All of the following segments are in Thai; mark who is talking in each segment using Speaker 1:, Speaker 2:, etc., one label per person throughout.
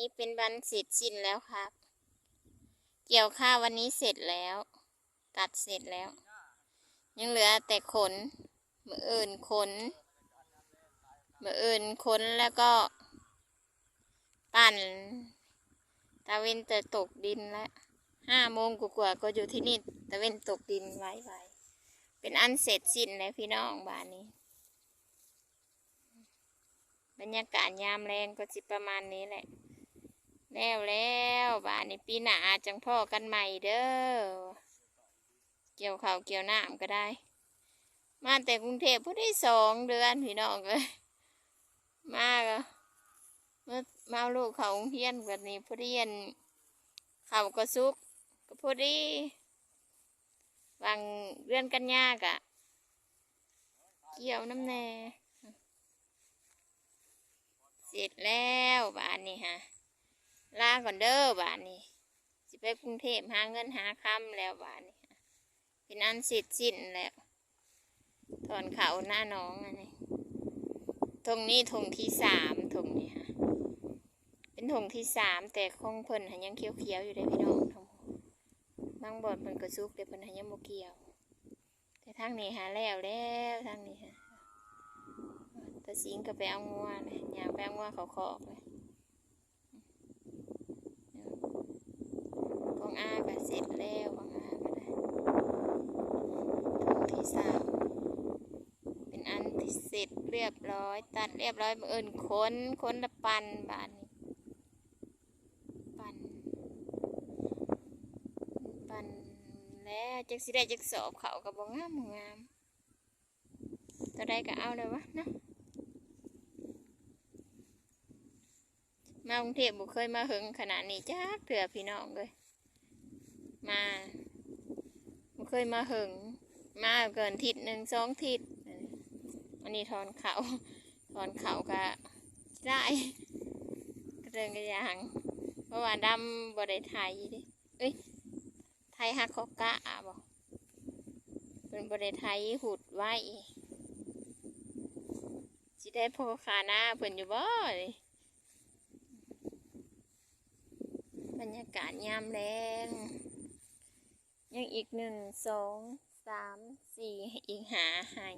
Speaker 1: นี้เป็นวันเสร็จสิ้นแล้วครับ เกี่ยวข้าววันนี้เสร็จแล้ว ตัดเสร็จแล้ว ยังเหลือแต่ขนมืออื่นขนมืออื่นขนแล้วก็ ปั่นตาเวนจะตกดินแล้วห้าโมงกว่าก็อยู่ที่นี่ตาเวนตกดินไว้ไว้เป็นอันเสร็จสิ้นแล้วพี่น้องบ้านนี้ บรรยากาศยามแรงก็สิประมาณนี้แหละ แล้วแล้วบ้านนี้ปีหน้าจังพ่อกันใหม่เด้อ เกี่ยวข้าวเกี่ยวน้ำก็ได้ มาแต่กรุงเทพพอได้สองเดือนพี่น้องเลยมาก็มามาเอาลูกเขาเฮียนกันนี้พอดีเรียนเขาก็ซุกก็พอดีวางเดือนกันยากะเกี่ยวน้ำแน่ เสร็จแล้วบ้านนี้ฮะ ลาก่อนเด้อบ้านนี้สิไปกรุงเทพหาเงินหาคำแล้วบ้านนี้เป็นอันเสร็จสิ้นแล้วถอนเขาหน้าน้องอันนี้ทงนี้ทงที่สามทงนี้ฮะเป็นทงที่สามแต่คงเพิ่นหันยังเขียวๆอยู่ได้พี่น้องทงบางบอนเพิ่นก็ซุกแต่เพิ่นหันยังโมเกียว แต่ทางนี้หาแล้วแล้วทางนี้ฮะตาสิงก็ไปเอางัวเลยอยากไปเอางัวเขาคอกเลย ของอาก็เสร็จแล้วของอาก็ได้ทงที่สามเป็นอันที่เสร็จเรียบร้อย ตัดเรียบร้อยมืออื่นค้นค้นละปันบานนี้ปันปันแล้วจักสิได้จักสอบเขากับบ่งามงามตัวใดก็เอาเลยวะเนาะมากรุงเทพบุเคยมาหึงขนาดนี้จ้าเถื่อพี่น้องเลย มาบุเคยมาหึง มาเกินทิศหนึ่งสองทิศอันนี้ถอนเขาถอนเขาก็ได้กระเดินกระยางเพราะว่าดำบ่ได้ไทยดิเอ้ยไทยฮักเขากะอะบอกเป็นบ่ได้ไทยหุดไว้สิได้พอขาหน้าเพิ่นอยู่บ่เลยบรรยากาศยามแรง ยังอีกหนึ่งสองสามสี่อีกหาให้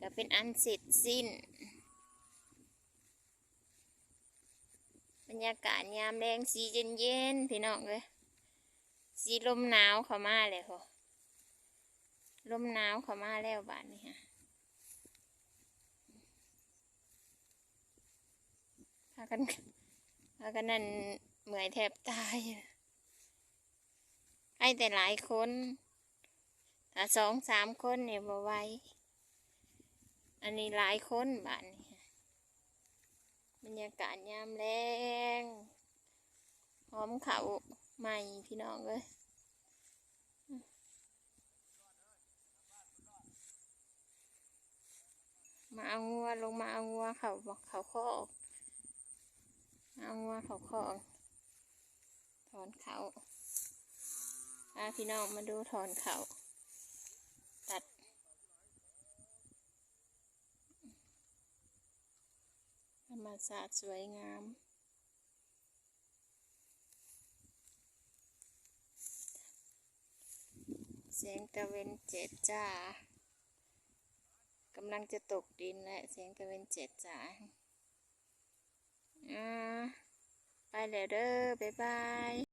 Speaker 1: ก็เป็นอันเสร็จสิ้น บรรยากาศยามแรงสีเย็นเย็นๆพี่น้องเลยสีลมหนาวเข้ามาเลยค่ะลมหนาวเข้ามาแล้วบ้านนี้ฮะพากันพากันนั่นเหมื่อยแทบตาย ให้แต่หลายคนถ้าสองสามคนเนี่ยบ่ไหวอันนี้หลายคนบ้านบรรยากาศยามแรงหอมเขาใหม่พี่น้องเลยมาเอางัวลงมาเอางัวเขาบอกเขาข้อมาเอางัวเขาข้อถอนเขา พาพี่น้องมาดูถอนเขาตัด ธรรมศาสตร์สวยงาม เสียงตะเวนเจ็ดจ้ากำลังจะตกดินและเสียงตะเวนเจ็ดจ้าอ่าไปแล้วเด้อบ๊ายบาย